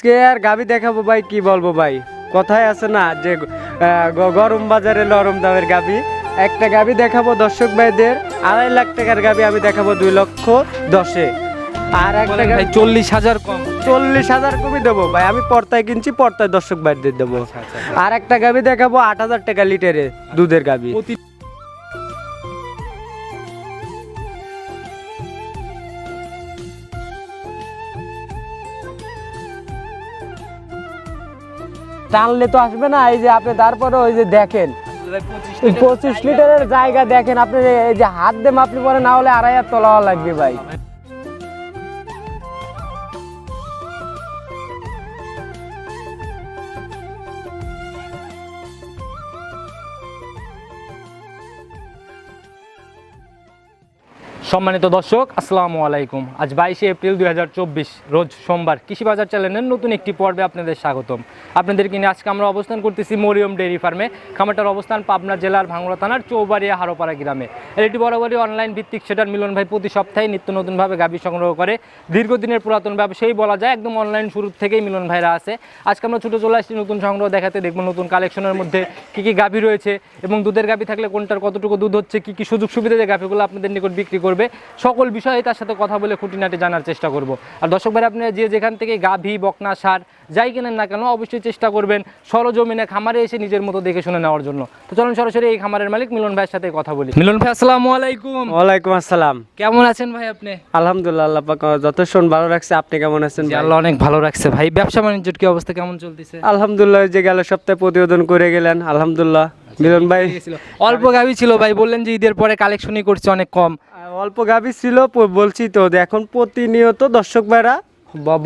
আজকে আর গাবি দেখাবো ভাই কি বলব ভাই? কথায় আছে না যে গরম বাজারে নরম দামের গাবি। একটা গাবি দেখাবো দর্শক ভাইদের আড়াই লাখ টাকার গাবি আমি দেখাবো দুই লক্ষ দশে। আর একটা গাবি চল্লিশ হাজার কম। চল্লিশ হাজার কমই দেবো ভাই আমি পর্তায় কিনছি পর্তায় দর্শক ভাইদের দেবো। আচ্ছা, আচ্ছা। আর একটা গাবি দেখাবো আট হাজার টাকা লিটারে দুধের গাবি। টানলে তো আসবে না, এই যে আপনি তারপরে ওই যে দেখেন। পঁচিশ লিটারের জায়গা দেখেন আপনি, এই যে হাত দিয়ে মাপলি পরে না হলে আড়াই হাত তোলা লাগবে ভাই। সম্মানিত দর্শক, আসসালামু আলাইকুম। আজ বাইশে এপ্রিল দু হাজার চব্বিশ, রোজ সোমবার কৃষি বাজার চ্যানেলের নতুন একটি পর্বে আপনাদের স্বাগতম। আপনাদেরকে নিয়ে আজকে আমরা অবস্থান করতেছি মরিয়ম ডেইরি ফার্মে, খামারটার অবস্থান পাবনা জেলার ভাঙড়া থানার চৌবাড়িয়া হারোপাড়া গ্রামে। এটি বরাবরই অনলাইন ভিত্তিক, সেটার মিলন ভাই প্রতি সপ্তাহে নিত্য নতুনভাবে গাভী সংগ্রহ করে। দীর্ঘদিনের পুরাতন ব্যবসায়ী বলা যায়, একদম অনলাইন শুরু থেকেই মিলন ভাইরা আছে। আজকে আমরা ছোটো চলে আসছি নতুন সংগ্রহ দেখাতে, দেখব নতুন কালেকশনের মধ্যে কী কী গাভী রয়েছে এবং দুধের গাভী থাকলে কোনটার কতটুকু দুধ হচ্ছে, কী কী সুযোগ সুবিধা যে গাভীগুলো আপনাদের নিকট বিক্রি করবে। সকল বিষয়ে তার সাথে কথা বলে খুঁটিনাটি জানার চেষ্টা করব। আর দর্শক ভাই আপনারা যে যেখান থেকে গাভী বকনা সার যাই কেনেন না কেন অবশ্যই চেষ্টা করবেন সরজমিনে খামারে এসে নিজের মতো দেখে শুনে নেওয়ার জন্য। তো চলুন সরাসরি এই খামারের মালিক মিলন ভাইয়ের সাথে কথা বলি। মিলন ভাই আসসালামু আলাইকুম। ওয়ালাইকুম আসসালাম। কেমন আছেন ভাই আপনি? আলহামদুলিল্লাহ আল্লাহ পাক যথেষ্ট ভালো রাখছে। আপনি কেমন আছেন জি, আল্লাহ অনেক ভালো রাখছে ভাই। ব্যবসা বাণিজ্যের কি অবস্থা কেমন চলতেছে? আলহামদুলিল্লাহ যে গেল সপ্তাহে প্রতিবেদন করে গেলেন। আলহামদুলিল্লাহ। মিলন ভাই? অল্প গাভী ছিল ভাই বললেন যে ঈদের পরে কালেকশনই করছে অনেক কম। অল্প গাবি ছিল বলছি তো এখন প্রতিনিয়ত দর্শক ভাইরা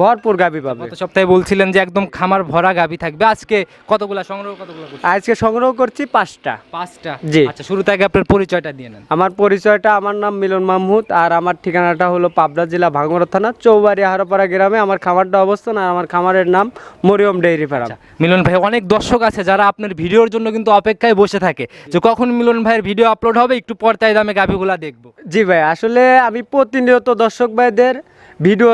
ভরপুর গাবি পাবে। গত সপ্তাহে বলছিলেন যে একদম খামার ভরা গাভী থাকবে। আজকে কতগুলা সংগ্রহ কতগুলা আজকে সংগ্রহ করছি পাঁচটা। পাঁচটা? জি। আচ্ছা শুরুতে আগে আপনার পরিচয়টা দিয়ে নেন। আমার পরিচয়টা আমার নাম মিলন মাহমুদ আর আমার ঠিকানাটা হলো পাবনা জেলা ভাঙড়া থানা চৌবাড়ি হারোপাড়া গ্রামে। আমার খামারটা অবস্থান আর আমার খামারের নাম মরিয়ম ডেইরি ফার্ম। আচ্ছা মিলন ভাই অনেক দর্শক আছে যারা আপনার ভিডিওর জন্য কিন্তু অপেক্ষায় বসে থাকে। যে কখন মিলন ভাইয়ের ভিডিও আপলোড হবে? একটু পর্দায় দামে গাভীগুলা দেখব। জি ভাই আসলে আমি প্রতিনিয়ত দর্শক ভাইদের ভিডিও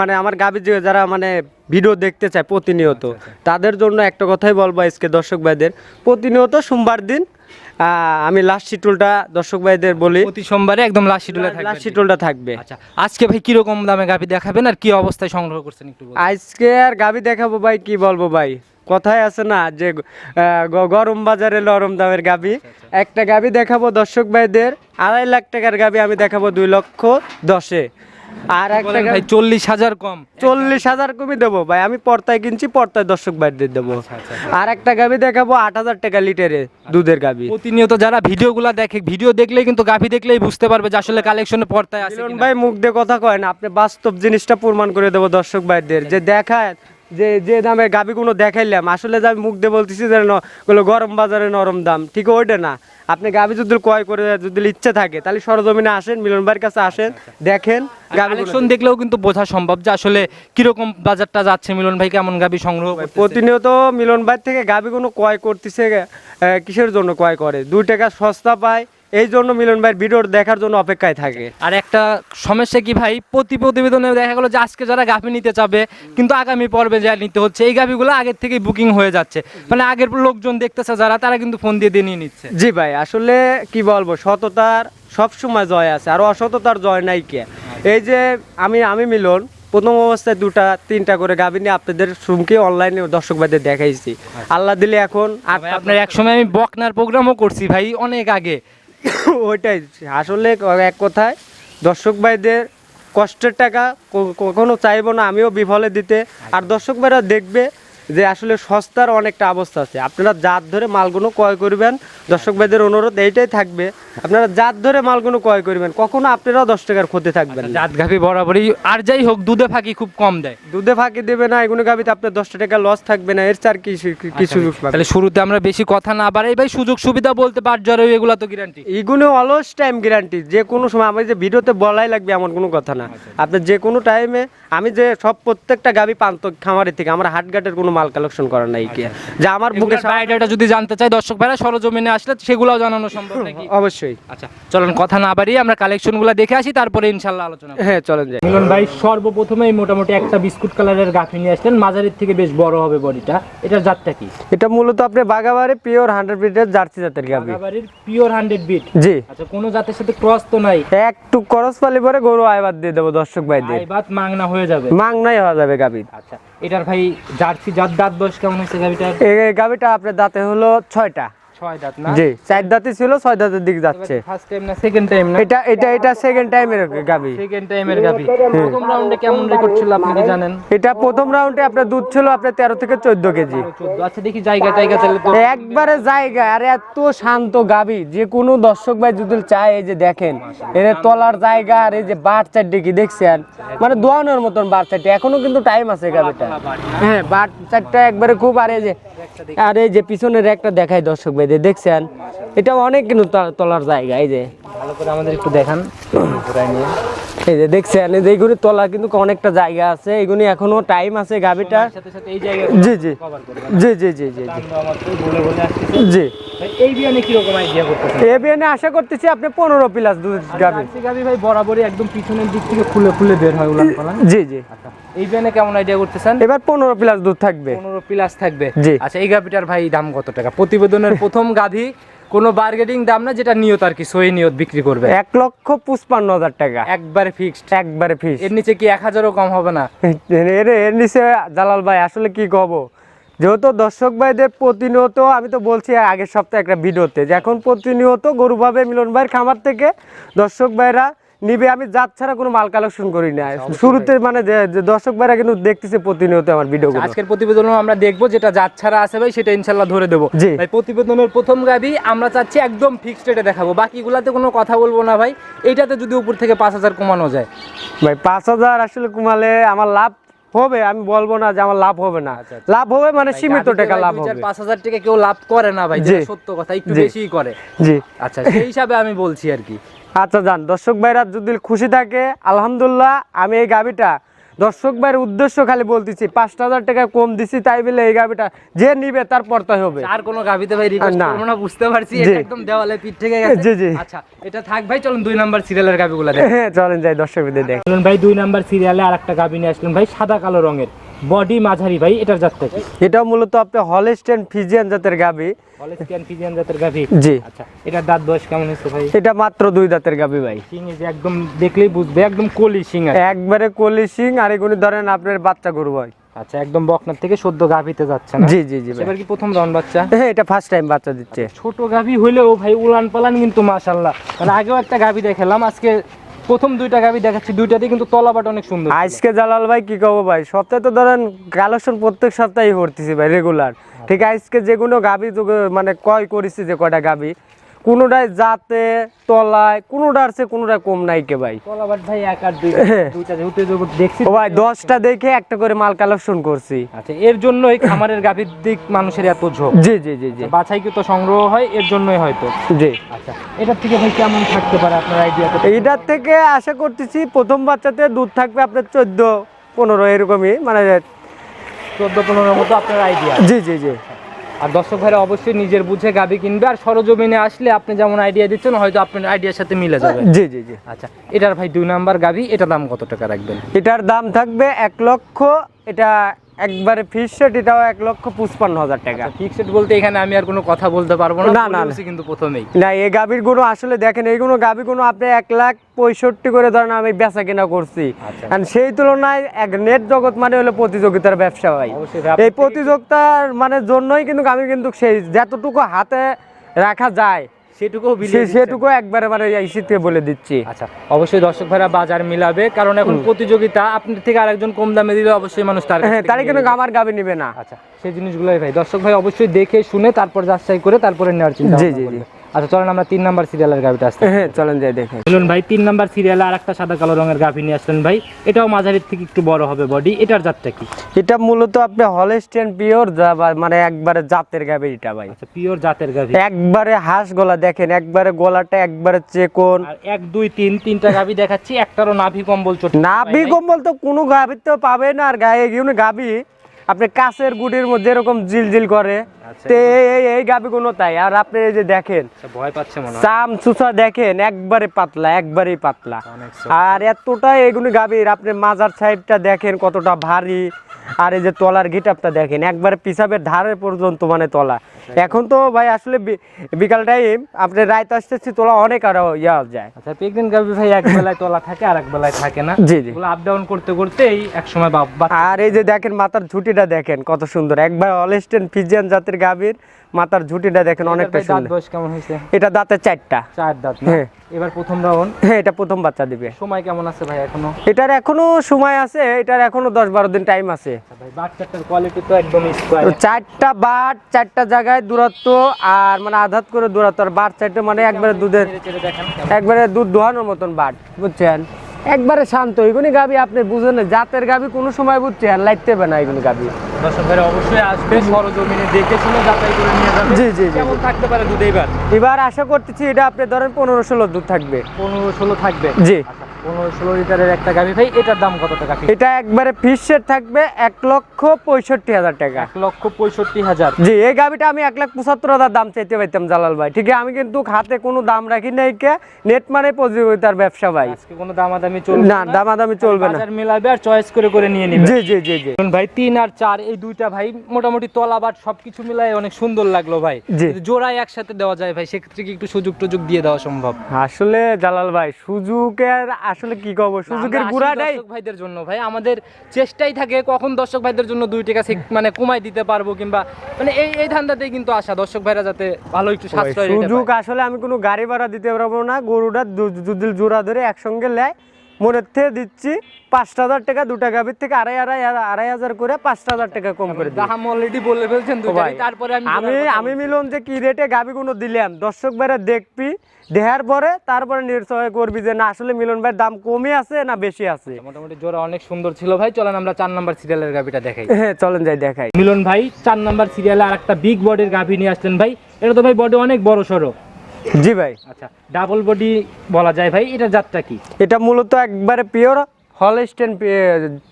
মানে আমার গাবি যারা মানে ভিডিও দেখতে চায় প্রতিনিয়ত তাদের জন্য একটা কথাই বলব আজকে দর্শক ভাইদের। প্রতিনিয়ত সোমবার দিন আমি লাস্ট শিটুলটা দর্শক ভাইদের বলি। প্রতি সোমবারে একদম লাস্ট থাকবে লাস্ট শিটুলটা থাকবে। আচ্ছা আজকে ভাই কীরকম দামে গাভী দেখাবেন আর কি অবস্থায় সংগ্রহ করছেন একটু বলুন। আজকে আর গাবি দেখাবো ভাই কি বলব ভাই? কথায় আছে না যে গরম বাজারে নরম দামের গাবি। একটা গাবি দেখাবো দর্শক ভাইদের আড়াই লাখ টাকার গাবি আমি দেখাবো দুই লক্ষ দশে। আর একটা ভাই চল্লিশ হাজার কম। চল্লিশ হাজার কমই দেবো ভাই। আমি পর্তায় কিনছি পর্তায় দর্শক ভাইদের দেবো। আচ্ছা, আর একটা গাভি দেখাবো আট হাজার টাকা লিটারে দুধের গাবি প্রতিনিয়ত যারা ভিডিওগুলো দেখে ভিডিও দেখলেই কিন্তু গাভী দেখলেই বুঝতে পারবে যে আসলে কালেকশনে পর্তায় আছে ভাই মুখ দিয়ে কথা কয় না আপনি বাস্তব জিনিসটা প্রমাণ করে দেবো দর্শক বাইরদের যে দেখায় যে যে দামে গাবিগুলো দেখাইলাম আসলে যে আমি মুখ দিয়ে বলতেছি যে গরম বাজারে নরম দাম ঠিক ওইটা না। আপনি গাবি যদি ক্রয় করে যদি ইচ্ছে থাকে তাহলে সরজমিনে আসেন মিলন ভাইয়ের কাছে আসেন দেখেন গাবি কালেকশন দেখলেও কিন্তু বোঝা সম্ভব যে আসলে কীরকম বাজারটা যাচ্ছে মিলন ভাই কেমন গাভী সংগ্রহ। প্রতিনিয়ত মিলন ভাই থেকে গাবিগুলো ক্রয় করতেছে কিসের জন্য ক্রয় করে? দুই টাকা সস্তা পায় এই জন্য মিলন ভাইয়ের ভিডিও দেখার জন্য অপেক্ষায় থাকে। আর একটা সমস্যা কি ভাই? প্রতি প্রতিবেদনে দেখা গেলো যে আজকে যারা গাভী নিতে চাবে কিন্তু আগামী পর্বে যা নিতে হচ্ছে এই গাভীগুলো আগের থেকেই বুকিং হয়ে যাচ্ছে। মানে আগের লোকজন দেখতেছে যারা তারা কিন্তু ফোন দিয়ে দিয়ে নিয়ে নিচ্ছে। জি ভাই আসলে কি বলব সততার সবসময় জয় আছে আর অসততার জয় নাই কে। এই যে আমি আমি মিলন প্রথম অবস্থায় দুটা তিনটা করে গাভী নিয়ে আপনাদের সুমকে অনলাইনে দর্শক ভাইদের দেখাইছি। আল্লাহ দিলে এখন আপনার এক সময় আমি বকনার প্রোগ্রামও করছি ভাই অনেক আগে। ওইটাই আসলে এক কথায় দর্শক ভাইদের কষ্টের টাকা কখনো চাইব না আমিও বিফলে দিতে। আর দর্শক ভাইরা দেখবে যে আসলে সস্তার অনেকটা অবস্থা আছে। আপনারা জাত ধরে মালগুলো ক্রয় করবেন। দর্শক ভাইদের অনুরোধ এইটাই থাকবে। আপনারা জাত ধরে মালগুলো ক্রয় করবেন। কখনো আপনারাও দশ টাকার ক্ষতি থাকবেন জাত গাভী বরাবরই। আর যাই হোক দুধে ফাঁকি খুব কম দেয়। দুধে ফাঁকি দেবে না এগুলো গাবিতে আপনার দশটা টাকা লস থাকবে না। এর চার কি কি সুযোগ পাবেন তাহলে শুরুতে আমরা বেশি কথা না বাড়াই। ভাই সুযোগ সুবিধা বলতে বাজার এগুলা তো গ্যারান্টি এগুলো অলস টাইম গ্যারান্টি যে কোনো সময় আমি যে ভিডিওতে বলাই লাগবে এমন কোনো কথা না। আপনার যে কোনো টাইমে আমি যে সব প্রত্যেকটা গাবি পান্ত খামারের থেকে আমার হাটঘাটের কোনো মাল কালেকশন করা নাই কি। যে আমার বুকে আইডিয়াটা যদি জানতে চাই দর্শক ভাইরা সরজমিনে আসলে সেগুলোও জানানো সম্ভব নাকি? অবশ্যই। আচ্ছা চলুন কথা না বাড়িয়ে আমরা কালেকশনগুলো দেখে আসি তারপরে ইনশাল্লাহ আলোচনা হ্যাঁ চলেন যাই। মিলন ভাই সর্বপ্রথমেই মোটামুটি একটা বিস্কুট কালারের গাফি নিয়ে আসলেন। মাঝারির থেকে বেশ বড় হবে বডিটা। এটার জাতটা কি? এটা মূলত আপনি বাগাবাড়ি পিওর হান্ড্রেড পিটের জার্সি জাতের গাবি। বাগাবাড়ির পিওর হান্ড্রেড বিট? জি। আচ্ছা কোনো জাতের সাথে ক্রস তো নাই? একটু ক্রস পালি পরে গরু আইবাদ দিয়ে দেবো দর্শক ভাইদের। আইবাত মাংনা হয়ে যাবে। মাংনাই হয়ে যাবে গাবির। আচ্ছা এটার ভাই জার্সি দাঁত বয়স কেমন হয়েছে গাভীটা এই গাভীটা আপনার দাঁতে হলো ছয়টা। ছয় দাঁত না? জি চার দাঁতে ছিল ছয় দাঁতের দিক যাচ্ছে। ফার্স্ট টাইম না সেকেন্ড টাইম না? এটা এটা এটা সেকেন্ড টাইমের গাবি। সেকেন্ড টাইমের গাভি প্রথম রাউন্ডে কেমন রেকর্ড ছিল আপনি কি জানেন? এটা প্রথম রাউন্ডে আপনার দুধ ছিল আপনার তেরো থেকে চোদ্দ কেজি। 14 আচ্ছা দেখি জায়গা জায়গা চাইলে তো একবারে জায়গা আর এত শান্ত গাবি। যে কোনো দর্শক ভাই যদি চায় এই যে দেখেন এর তলার জায়গা আর এই যে বার চারটে কি দেখছেন? মানে দোয়ানোর মতন বার চারটে। এখনও কিন্তু টাইম আছে গাবিটা। হ্যাঁ বার চারটা একবারে খুব আর এই যে আর এই যে পিছনের একটা দেখায় দর্শক ভাই দেখছেন? এটা অনেক কিন্তু তলার জায়গা এই যে। ভালো করে আমাদের একটু দেখান। নিয়ে। এই যে দেখছেন এই যে এইগুলি তলা কিন্তু অনেকটা জায়গা আছে এইগুলি এখনও টাইম আছে গাবিটা এই জি জি। জি জি জি জি জি। এই বিয়ানে কি রকম আইডিয়া করতেছেন? এ বিয়ানে আশা করতেছি আপনি পনেরো প্লাস দুধ গাবি গাভি ভাই বরাবরই একদম পিছনের দিক থেকে ফুলে ফুলে বের হয় উলান পালান। জি জি। আচ্ছা এই বিয়ানে কেমন আইডিয়া করতেছেন? এবার পনেরো প্লাস দুধ থাকবে। পনেরো প্লাস থাকবে। জি। আচ্ছা এই গাভিটার ভাই দাম কত টাকা? প্রতিবেদনের প্রথম গাভি কোনো বার্গেটিং দাম না যেটা নিয়ত আর কি সই নিয়ত বিক্রি করবে। এক লক্ষ পঁচপান্ন হাজার টাকা। একবারে ফিক্সড একবারে ফিক্স এর নিচে কি এক হাজারও কম হবে না? এর এর নিচে জালাল ভাই আসলে কি কব? যেহেতু দর্শক ভাইদের প্রতিনিয়ত আমি তো বলছি আগের সপ্তাহে একটা ভিডিওতে যে এখন প্রতিনিয়ত গরু ভাবে মিলন ভাইয়ের খামার থেকে দর্শক ভাইরা নিবে আমি জাত ছাড়া কোনো মাল কালেকশন করি না। শুরুতে মানে দর্শক ভাইরা কিন্তু দেখতেছে প্রতিনিয়ত আমার ভিডিওগুলো আজকের প্রতিবেদনও আমরা দেখব যেটা জাত ছাড়া আছে ভাই সেটা ইনশাল্লাহ ধরে দেবো। ভাই প্রতিবেদনের প্রথম গাভি আমরা চাচ্ছি একদম ফিক্সড রেটে দেখাবো। বাকিগুলাতে কোনো কথা বলব না ভাই। এইটাতে যদি উপর থেকে পাঁচ হাজার কমানো যায়। ভাই পাঁচ হাজার আসলে কমালে আমার লাভ হবে আমি বলব না যে আমার লাভ হবে না। আচ্ছা, লাভ হবে মানে সীমিত টাকা লাভ হবে। পাঁচ হাজার টাকা কেউ লাভ করে না ভাই সত্য কথা একটু জি। বেশিই করে। জি। আচ্ছা সেই হিসাবে আমি বলছি আর কি। আচ্ছা যান দর্শক ভাইরা যদি খুশি থাকে আলহামদুলিল্লাহ আমি এই গাবিটা দর্শক ভাইয়ের উদ্দেশ্য খালি বলতেছি পাঁচটা হাজার টাকা কম দিছি তাই বলে এই গাবিটা যে নিবে তার পড়তে হবে আর কোনো গাভিতে ভাই রিকোয়েস্ট না। করব না বুঝতে পারছি। এটা একদম দেওয়ালে পিঠ থেকে গেছে জি, জি। আচ্ছা এটা থাক ভাই চলুন দুই নাম্বার সিরিয়ালের গাভিগুলো দেখ হ্যাঁ চলেন যাই দর্শক ভাইদের দেখ ভাই দুই নাম্বার সিরিয়ালে আর একটা গাভি নিয়ে আসলেন ভাই সাদা কালো রঙের বডি মাঝারি ভাই এটার জাতটা কি এটাও মূলত আপনি হলস্টেন ফিজিয়ান জাতের গাবি হলস্টিয়ান ফিজিয়ান জাতের গাভি? জি। আচ্ছা এটা দাঁত বয়স কেমন হয়েছে ভাই? এটা মাত্র দুই দাঁতের গাবি ভাই। সিং যে একদম দেখলেই বুঝবে একদম কলি সিং একবারে কলি সিং আর এগুলি ধরেন আপনার বাচ্চা গরু ভাই আচ্ছা একদম বকনার থেকে সদ্য গাভিতে যাচ্ছে না? জি জি জি ভাই। এবার কি প্রথম রাউন্ড বাচ্চা? হ্যাঁ এটা ফার্স্ট টাইম বাচ্চা দিচ্ছে। ছোট গাভি হইলেও ভাই উলান পালান কিন্তু মাশাল্লাহ মানে আগেও একটা গাভি দেখালাম আজকে প্রথম দুইটা গাবি দেখাচ্ছি দুইটাতে কিন্তু তলাবাট অনেক সুন্দর। আজকে জালাল ভাই কি কব ভাই সপ্তাহে তো ধরেন কালেকশন প্রত্যেক সপ্তাহে করতেছি ভাই রেগুলার ঠিক আজকে যে কোনো গাবি মানে কয় করেছি যে কয়টা গাবি কোনোটাই জাতে তলায় কোনোটার সে কোনোটা কম নাই কে ভাই। ভাই এক আর দুইটা যেহেতু যেহেতু দেখছি ও ভাই দশটা দেখে একটা করে মাল কালেকশন করছি। আচ্ছা এর জন্যই খামারের গাভীর দিক মানুষের এত ঝোঁক। জি জি জি জি। বাছাই তো সংগ্রহ হয় এর জন্যই হয়তো। জি। আচ্ছা এটার থেকে ভাই কেমন থাকতে পারে আপনার আইডিয়াতে এটার থেকে আশা করতেছি প্রথম বাচ্চাতে দুধ থাকবে আপনার চোদ্দ পনেরো এরকমই মানে চোদ্দ পনেরোর মতো আপনার আইডিয়া জি জি জি। আর দর্শক ভাইরা অবশ্যই নিজের বুঝে গাবি কিনবে আর সরজমিনে আসলে আপনি যেমন আইডিয়া দিচ্ছেন হয়তো আপনার আইডিয়ার সাথে মিলে যাবে। জি জি জি। আচ্ছা এটার ভাই দুই নাম্বার গাবি এটার দাম কত টাকা রাখবেন? এটার দাম থাকবে এক লক্ষ এটা একবারে ফিস সেট এটাও এক লক্ষ পঁচপান্ন হাজার টাকা। ফিক্সড বলতে এখানে আমি আর কোনো কথা বলতে পারব না না, না, কিন্তু প্রথমেই। না এই গাভীরগুলো আসলে দেখেন এইগুলো গাভী গুলো আপনি এক লাখ পঁয়ষট্টি করে ধরেন আমি বেচা কিনা করছি। আচ্ছা। আর সেই তুলনায় এক নেট জগৎ মানে হলো প্রতিযোগিতার ব্যবসা ভাই। আপনি এই প্রতিযোগিতার মানে জন্যই কিন্তু আমি কিন্তু সেই যতটুকু হাতে রাখা যায় সেটুকু সেটুকু একবারে মানে শীতে বলে দিচ্ছি। আচ্ছা অবশ্যই দর্শক ভাইরা বাজার মিলাবে কারণ এখন প্রতিযোগিতা আপনার থেকে আরেকজন কম দামে দিলে অবশ্যই মানুষ তার হ্যাঁ কিন্তু। আমার নিবে না। আচ্ছা সেই জিনিসগুলোই ভাই দর্শক ভাই অবশ্যই দেখে শুনে তারপর যাচাই করে তারপরে নেওয়ার চিন্তা জি, জি, করবে। আচ্ছা চলেন আমরা তিন নাম্বার সিরিয়ালের গাভিটা আসতে। হ্যাঁ চলেন যাই দেখেন বলুন ভাই তিন নাম্বার সিরিয়ালে আর একটা সাদা কালো রঙের গাভি নিয়ে আসলেন ভাই। এটাও মাঝারির থেকে একটু বড় হবে বডি এটার জাতটা কি? এটা মূলত আপনি হলস্টেন পিওর মানে একবারে জাতের গাভী এটা ভাই। আচ্ছা পিওর জাতের গাভি। একবারে হাঁস গলা দেখেন একবারে গলাটা একবারে চেকন। আর এক দুই তিন তিনটা গাভি দেখাচ্ছি। একটারও নাভি কম্বল চোট। নাভি কম্বল তো কোনো গাভীর তো পাবে না আর গায়ে এগুলো গাভী। আপনি কাছের গুটির মধ্যে এরকম জিলজিল করে। আচ্ছা। এই এই গুলো গাবিগুলো তাই আর আপনি এই যে দেখেন আচ্ছা, ভয় পাচ্ছে মনে হয়। চাম চুচা দেখেন একবারে পাতলা একবারে পাতলা। আর এতটা এগুলো গাবির আপনি মাজার সাইডটা দেখেন কতটা ভারী আর এই যে তলার গিটাপটা দেখেন একবার পিসাবের ধারে পর্যন্ত মানে তলা। এখন তো ভাই আসলে বিকাল টাইম আপনি রাত আসতেছি তোলা অনেক আরও ইয়া যায়। আচ্ছা প্রেগনেন্ট গাবি ভাই এক বেলায় তলা থাকে আর এক বেলায় থাকে না। জি জি। আপ ডাউন করতে করতে এই এক সময় বাবা আর এই যে দেখেন মাথার ঝুটিটা দেখেন কত সুন্দর। একবার অলেস্টেন ফিজিয়ান জাতের গাভীর মাথার ঝুটিটা দেখেন অনেকটা এটার দাঁত সুন্দর। বয়স কেমন হয়েছে? এটা দাঁতের চারটা। চার দাঁত হ্যাঁ। এবার প্রথম রাউন্ড? হ্যাঁ এটা প্রথম বাচ্চা দিবে। সময় কেমন আছে ভাই এখনও? এটার এখনও সময় আছে এটার এখনও দশ বারো দিন টাইম আছে। আচ্ছা ভাই বাচ্চাটার কোয়ালিটি তো একদম স্কোয়ার চারটা বাট চারটা জায়গায় দূরত্ব আর মানে আঘাত করে দূরত্ব। আর বাট চারটা মানে একবারে দুধের একবারে দুধ দোহানোর মতন বাট বুঝছেন? একবারে শান্ত এগুলি গাবি আপনি বুঝেন জাতের গাবি কোনো সময় বুঝছেন লাইতে না এগুলি গাবি। দর্শক ভাইরা অবশ্যই আসবে সরজমিনে দেখে শুনে যাচাই করে নিয়ে যাবে। জি, জি, জি, কেমন থাকতে পারে দুধ এবার এবার আশা করতেছি এটা আপনি ধরেন পনেরো ষোলো দুধ থাকবে। পনেরো ষোলো থাকবে। জি। আচ্ছা। পনেরো ষোলো লিটারের একটা গাভি। ভাই এটার দাম কত টাকা? এটা একবারে থাকবে এক লক্ষ পঁয়ষট্টি হাজার টাকা। এক লক্ষ পঁয়ষট্টি হাজার। জি এই আমি এক লাখ পঁচাত্তর হাজার দাম চাইতে জালাল ভাই। ঠিক আছে আমি কিন্তু হাতে কোনো দাম রাখি নাই কে নেট মানে প্রতিযোগিতার ব্যবসা ভাই। আজকে কোনো দামাদামি চলবে না দামাদামি চলবে না। বাজার মিলাবে আর চয়েস করে করে নিয়ে নিবে। জি জি জি জি। ভাই তিন আর চার এই দুইটা ভাই মোটামুটি তলাবাট সবকিছু মিলাই অনেক সুন্দর লাগল ভাই। জোড়ায় একসাথে দেওয়া যায় ভাই সেক্ষেত্রে কি একটু সুযোগ টুযোগ দিয়ে দেওয়া সম্ভব? আসলে জালাল ভাই সুযোগের আসলে কি কব? সুযোগের গুড়াটাই দর্শক ভাইদের জন্য ভাই আমাদের চেষ্টাই থাকে কখন দর্শক ভাইদের জন্য দুই টাকা মানে কমাই দিতে পারব কিংবা মানে এই এই ধান্দাতেই কিন্তু আসা দর্শক ভাইরা যাতে ভালো একটু সাশ্রয় সুযোগ আসলে আমি কোনো গাড়ি ভাড়া দিতে পারব না গরুটা জোড়া ধরে একসঙ্গে নেয় মনের থেকে দিচ্ছি পাঁচটা হাজার টাকা দুটা গাভীর থেকে আড়াই আড়াই আড়াই হাজার করে পাঁচটা হাজার টাকা কম করে দাম অলরেডি বলে ফেলছেন ভাই, তারপরে আমি আমি। মিলন যে কি রেটে গাভীগুলো দিলাম। দর্শক ভাইরা দেখবি দেহার পরে তারপরে নিশ্চয় করবি যে না আসলে মিলন ভাইয়ের দাম কমে আছে না বেশি আছে? মোটামুটি জোড়া অনেক সুন্দর ছিল ভাই চলেন আমরা চার নাম্বার সিরিয়ালের গাভিটা দেখাই। হ্যাঁ চলেন যাই দেখাই। মিলন ভাই চার নাম্বার সিরিয়ালে আর একটা বিগ বডির গাভি নিয়ে আসলেন ভাই। এটা তো ভাই বডি অনেক বড় সড়ো। জি ভাই। আচ্ছা ডাবল বডি বলা যায় ভাই এটা জাতটা কি? এটা মূলত একবারে পিওর হলস্টেন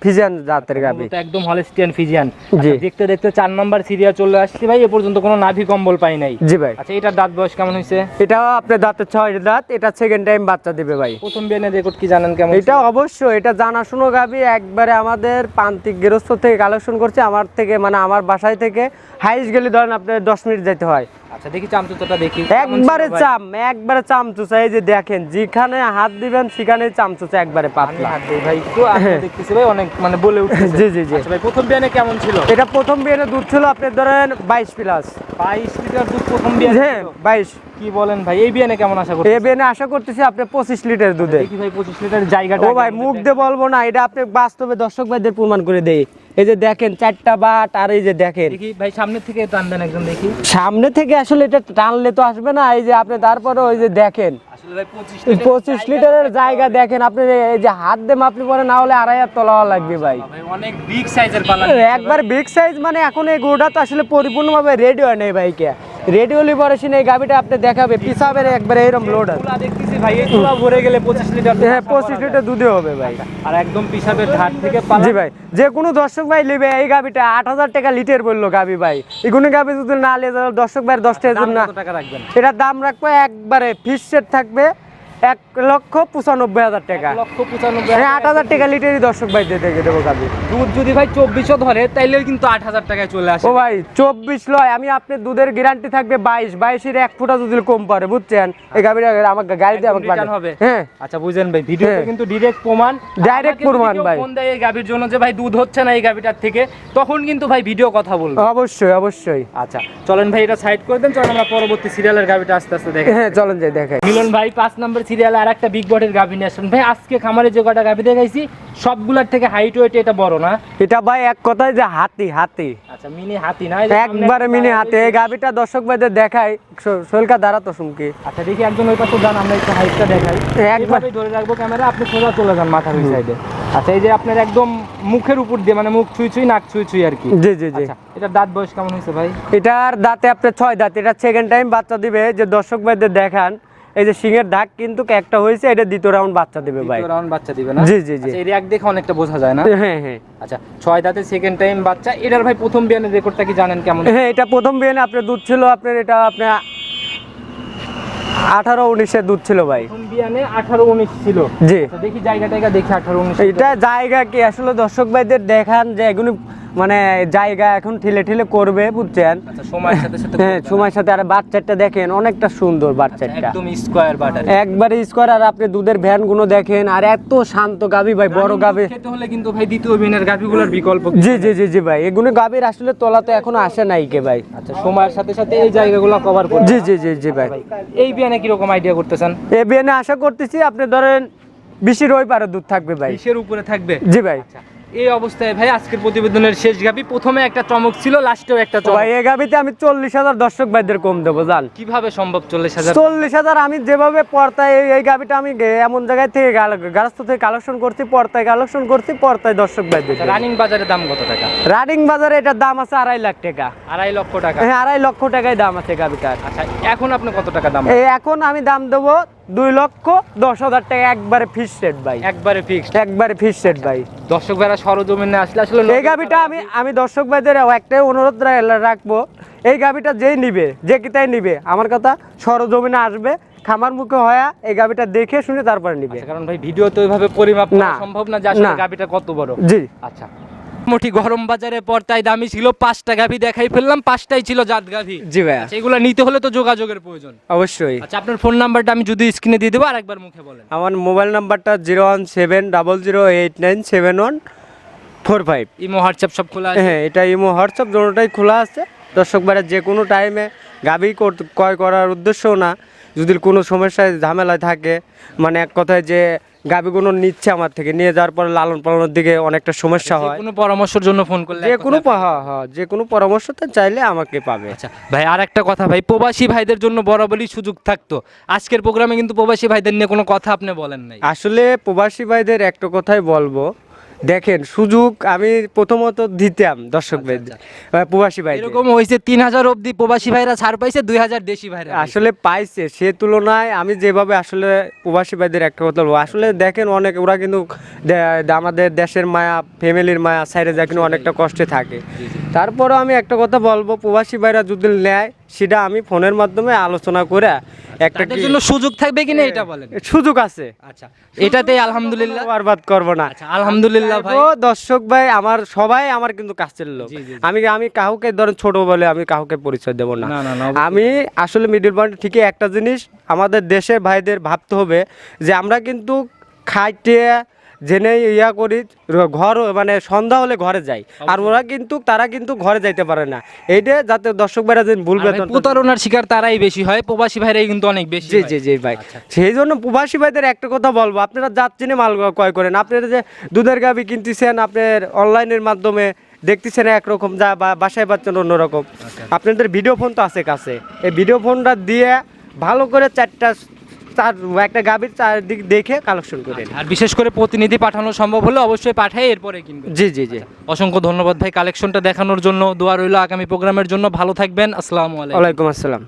ফিজিয়ান জাতের মূলত একদম হলস্টিয়ান ফিজিয়ান জি। দেখতে দেখতে চার নাম্বার সিরিয়াল চলে আসছে ভাই এ পর্যন্ত কোনো নাভি কম্বল পাই নাই। জি ভাই। আচ্ছা এটার দাঁত বয়স কেমন হয়েছে? এটাও আপনার দাঁতের ছয় দাঁত এটা সেকেন্ড টাইম বাচ্চা দিবে ভাই। প্রথম বিয়ানের রেকর্ড কি জানেন কেমন এটা অবশ্য এটা জানাশুনো গাবি একবারে আমাদের প্রান্তিক গৃহস্থ থেকে কালেকশন করছে আমার থেকে মানে আমার বাসায় থেকে হাইস গেলে ধরেন আপনার দশ মিনিট যেতে হয়। আচ্ছা দেখি চামচুতোটা দেখি। একবারে চাম একবারে চামচুচা এই যে দেখেন যেখানে হাত দিবেন সেখানে চামচুচা একবারে পাতলা। ভাই একটু দেখতেছি ভাই অনেক মানে বলে উঠছে জি, জি, জি। আচ্ছা ভাই প্রথম বিয়ানে কেমন ছিল? এটা প্রথম বিয়ানে দুধ ছিল আপনি ধরেন বাইশ প্লাস। বাইশ লিটার দুধ প্রথম বিয়ানে হ্যাঁ ছিল। বাইশ। কি বলেন ভাই? এই বিয়ানে কেমন আশা করছেন আশা করতেছি আপনি পঁচিশ লিটার দুধে। দেখি ভাই পঁচিশ লিটার জায়গাটা ও ভাই মুখ দিয়ে বলব না এটা আপনি বাস্তবে দর্শক ভাইদের প্রমাণ করে দেই। এই যে দেখেন চারটা বাট আর এই যে দেখেন। দেখি ভাই সামনে থেকে টান দেন একজন দেখি। সামনে থেকে আসলে এটা টানলে তো আসবে না এই যে আপনি তারপরে ওই যে দেখেন। পঁচিশ লিটারের জায়গা দেখেন আপনি এই যে হাত দিয়ে মাপলি পরে না হলে আড়াই হাত তোলা লাগবে ভাই। ভাই অনেক বিগ সাইজের পালা একবার বিগ সাইজ মানে এখন এই গরুটা তো আসলে পরিপূর্ণভাবে রেডি হয় নাই ভাই কে রেডি হলে পরে সিনে এই গাবিটা আপনি দেখাবে পিসাবের একবার এরকম লোড আছে দেখতেছি ভাই এই তুলা ভরে গেলে পঁচিশ লিটার হ্যাঁ আশা পঁচিশ করা লিটার দুধে হবে ভাই। আর একদম পিসাবের ধার থেকে পালা জি ভাই যে কোনো দর্শক ভাই নেবে এই গাবিটা আট হাজার টাকা লিটার বলল গাবি ভাই। এগুলো গাবি যদি না নিয়ে দর্শক ভাই দশ টাকা দাম না কত টাকা রাখবেন? এটার দাম রাখব একবারে ফিক্সড থাকবে। এক লক্ষ পঁচানব্বই হাজার টাকা। লক্ষ পঁচানব্বই আট হাজার টাকা লিটারই দর্শক ভাই দেখে দেবো গাবি দুধ যদি ভাই চব্বিশও ধরে তাইলেও কিন্তু আট হাজার টাকায় চলে আসে। ও ভাই চব্বিশ লয় আমি আপনি দুধের গ্যারান্টি থাকবে বাইশ। বাইশের এক ফুটা যদি কম পারে বুঝছেন? এই গাবিটা আমাকে গাড়িতে আমাকে পাঠান। হবে। হ্যাঁ। আচ্ছা বুঝেন ভাই ভিডিওতে হ্যাঁ। কিন্তু ডিরেক্ট প্রমাণ। যদি প্রমাণ ভাই। ফোন দেয় এই গাভীর জন্য যে ভাই দুধ হচ্ছে না এই গাভীটার থেকে তখন কিন্তু ভাই ভিডিও কথা বলব। অবশ্যই অবশ্যই। আচ্ছা চলেন ভাই এটা সাইড করে দেন। চলেন আমরা পরবর্তী সিরিয়ালের গাভীটা আস্তে আস্তে দেখে হ্যাঁ চলেন যাই দেখাই। মিলন ভাই পাঁচ নম্বর সিরিয়ালে আর একটা বিগ বটের গাভী নিয়ে আসেন। ভাই আজকে খামারে যে কটা গাভী দেখাইছি সবগুলার থেকে হাইট ওয়েট এটা বড় না? এটা ভাই এক কথায় যে হাতি হাতি। আচ্ছা মিনি হাতি না? এই যে সামনে একবারে একটা মিনি দাঁড়ানো হাতে। এই গাবিটা দর্শক ভাইদের দেখাই। শৈলকা দাঁড়াতো সুমকি আচ্ছা দেখি একজন ওই পাশে যান আমরা একটু হাইটটা দেখাই। একবার- ধরে রাখব ক্যামেরা আপনি সোজা চলে যান মাথার ওই সাইডে আচ্ছা এই যে আপনার একদম মুখের উপর দিয়ে মানে মুখ ছুঁই ছুঁই নাক ছুঁই ছুঁই আর কি। জি জি জি। আচ্ছা এটার দাঁত বয়স কেমন হয়েছে ভাই? এটার দাঁতে আপনার ছয় দাঁত। এটা সেকেন্ড টাইম বাচ্চা দিবে। যে দর্শক ভাইদের দেখান এই যে সিংহের দাগ কিন্তু একটা হয়েছে এটা দ্বিতীয় রাউন্ড বাচ্চা দেবে ভাই। দ্বিতীয় রাউন্ড বাচ্চা দিবে না? জি, জি, জি। আচ্ছা, এর এক দেখে অনেকটা বোঝা যায় না? হ্যাঁ হ্যাঁ। আচ্ছা ছয় দাঁতে সেকেন্ড টাইম বাচ্চা এটার ভাই প্রথম বিয়ানের রেকর্ডটা কি জানেন কেমন? হ্যাঁ এটা প্রথম বিয়ানে আপনার দুধ ছিল আপনার এটা আপনার আঠারো উনিশের দুধ ছিল ভাই। প্রথম বিয়ানে আঠারো উনিশ ছিল। জি। আচ্ছা, দেখি জায়গা টাইগা দেখি আঠারো উনিশ এটা জায়গা কি? আসলে দর্শক ভাইদের দেখান যে এগুলি মানে জায়গা এখন ঠেলে ঠেলে করবে বুঝছেন? আচ্ছা সময়ের সাথে সাথে হ্যাঁ সময়ের সাথে আর বাচ্চাটা দেখেন অনেকটা সুন্দর আচ্ছা, বাচ্চাটা। একদম স্কোয়ার বাটার। একবারে স্কোয়ার আর আপনি দুধের ভ্যানগুলো দেখেন আর এত শান্ত গাবি ভাই বড় গাবি খেতে হলে কিন্তু ভাই দ্বিতীয় বিকল্প জি জি জি জি ভাই এগুলো গাবির আসলে তোলা তো এখনও আসে নাই কে ভাই। আচ্ছা সময়ের সাথে সাথে এই জায়গাগুলো কভার করবে। জি জি জি জি ভাই। এই বিয়ানে কীরকম আইডিয়া করতেছেন? এ বিয়ানে আশা করতেছি আপনি ধরেন বেশির ওই পারে দুধ থাকবে ভাই। বিশের উপরে থাকবে? জি ভাই। আচ্ছা। এই অবস্থায় ভাই আজকের প্রতিবেদনের শেষ গাবি। প্রথমে একটা চমক ছিল লাস্টেও একটা চমক। ভাই এই গাবিতে আমি চল্লিশ হাজার দর্শক ভাইদের কম দেবো জান। কীভাবে সম্ভব চল্লিশ হাজার? চল্লিশ হাজার আমি যেভাবে পর্তায় এই- এই গাবিটা আমি এমন জায়গায় থেকে গারস্থ থেকে কালেকশন করছি পর্তায় কালেকশন করছি পর্তায় দর্শক ভাইদের রানিং বাজারে দাম কত টাকা? রানিং বাজারে এটার দাম আছে আড়াই লাখ টাকা। আড়াই লক্ষ টাকা। হ্যাঁ আড়াই লক্ষ টাকায় দাম আছে গাবিটার। আচ্ছা এখন আপনি কত টাকা দাম? এখন আমি দাম দেবো দুই লক্ষ দশ হাজার টাকা একবারে ফিস সেট ভাই। একবারে ফিক্সড একবারে ফিস সেট ভাই। দর্শক ভাইরা সরজমিনে আসলে আসলে এই গাবিটা আমি আমি দর্শক ভাইদের একটাই অনুরোধ রাখব। এই গাবিটা যেই নিবে যে কিতাই নিবে আমার কথা সরজমিনে আসবে খামার মুখে হয়া এই গাবিটা দেখে শুনে তারপরে নিবে। আচ্ছা, কারণ ভাই ভিডিও তো ওইভাবে পরিমাপ না। সম্ভব না যে আসলে। গাবিটা কত বড়। জি। আচ্ছা। মোটি গরম বাজারে পর্তায় দামি ছিল পাঁচটা গাভি দেখাই ফেললাম পাঁচটাই ছিল জাত গাভি। জি ভাইয়া। আচ্ছা এগুলো নিতে হলে তো যোগাযোগের প্রয়োজন। অবশ্যই। আচ্ছা আপনার ফোন নাম্বারটা আমি যদি স্ক্রিনে দিয়ে দেবো আর একবার মুখে বলেন। আমার মোবাইল নাম্বারটা zero one seven double zero eight nine seven one four five. Imo WhatsApp সব খোলা আছে? হ্যাঁ এটা ইমো হোয়াটসঅ্যাপ দুটোটাই খোলা আছে। দর্শক ভাইরা যে কোনো টাইমে কর- ক্রয় করার উদ্দেশ্যও না। যদি কোনো সমস্যায় ঝামেলায় থাকে মানে এক কথায় যে গাবিগুলো নিচ্ছে আমার থেকে নিয়ে যাওয়ার পরে লালন পালনের দিকে অনেকটা সমস্যা হয়। কোনো পরামর্শের জন্য ফোন করলে যে কোনো হ্যাঁ, হ্যাঁ, যে কোনো পরামর্শ তো চাইলে আমাকে পাবে। আচ্ছা ভাই আর একটা কথা ভাই প্রবাসী ভাইদের জন্য বরাবরই সুযোগ থাকতো। আজকের প্রোগ্রামে কিন্তু প্রবাসী ভাইদের নিয়ে কোনো কথা আপনি বলেন নাই। আসলে প্রবাসী ভাইদের একটা কথাই বলব দেখেন সুযোগ আমি প্রথমত দিতাম দর্শক ভাইদের প্রবাসী ভাই এরকম হয়েছে তিন হাজার অবধি প্রবাসী ভাইরা ছাড় পাইছে দুই হাজার দেশি ভাইরা আসলে পাইছে সে তুলনায় আমি যেভাবে আসলে প্রবাসী ভাইদের একটা কথা বলব। আসলে দেখেন অনেক ওরা কিন্তু আমাদের দেশের মায়া ফ্যামিলির মায়া সাইডে যা কিন্তু অনেকটা কষ্টে থাকে। তারপরও আমি একটা কথা বলব প্রবাসী ভাইরা যদি নেয় সেটা আমি ফোনের মাধ্যমে আলোচনা করে একটা কি- জন্য সুযোগ থাকবে কিনা এটা বলেন? সুযোগ আছে। আচ্ছা এটাতে আলহামদুলিল্লাহ বরবাদ করব না। আচ্ছা আলহামদুলিল্লাহ ভাই। ও দর্শক ভাই আমার সবাই আমার কিন্তু কাছের লোক। আমি আমি কাউকে ধরেন ছোট বলে আমি কাউকে পরিচয় দেব না। আমি আসলে মিডল পয়েন্ট ঠিকই একটা জিনিস আমাদের দেশের ভাইদের ভাবতে হবে যে আমরা কিন্তু খাইতে জেনে ইয়া করি ঘর মানে সন্ধ্যা হলে ঘরে যাই। আর ওরা কিন্তু তারা কিন্তু ঘরে যাইতে পারে না। এইটা যাতে দর্শক ভাইরা যেন ভুল বেতন প্রতারণার শিকার তারাই বেশি হয় প্রবাসী ভাইরাই কিন্তু অনেক বেশি জি। জি জি ভাই। আচ্ছা। সেই জন্য প্রবাসী ভাইদের একটা কথা বলব আপনারা যাচ্ছেন মাল ক্রয় করেন। আপনারা যে দুধের গাবি কিনতেছেন আপনার অনলাইনের মাধ্যমে দেখতেছেন একরকম যা বা বাসায় পাচ্ছেন অন্যরকম। আচ্ছা। আপনাদের ভিডিও ফোন তো আছে কাছে। এই ভিডিও ফোনটা দিয়ে ভালো করে চারটা চার একটা গাভীর চারদিক দেখে কালেকশন করে আর বিশেষ করে প্রতিনিধি পাঠানো সম্ভব হলে অবশ্যই পাঠাই এরপরে কিন্তু জি জি জি। অসংখ্য ধন্যবাদ ভাই। কালেকশনটা দেখানোর জন্য দোয়া রইল আগামী প্রোগ্রামের জন্য। ভালো থাকবেন। আসসালামু আলাইকুম। ওয়ালাইকুম আসসালাম।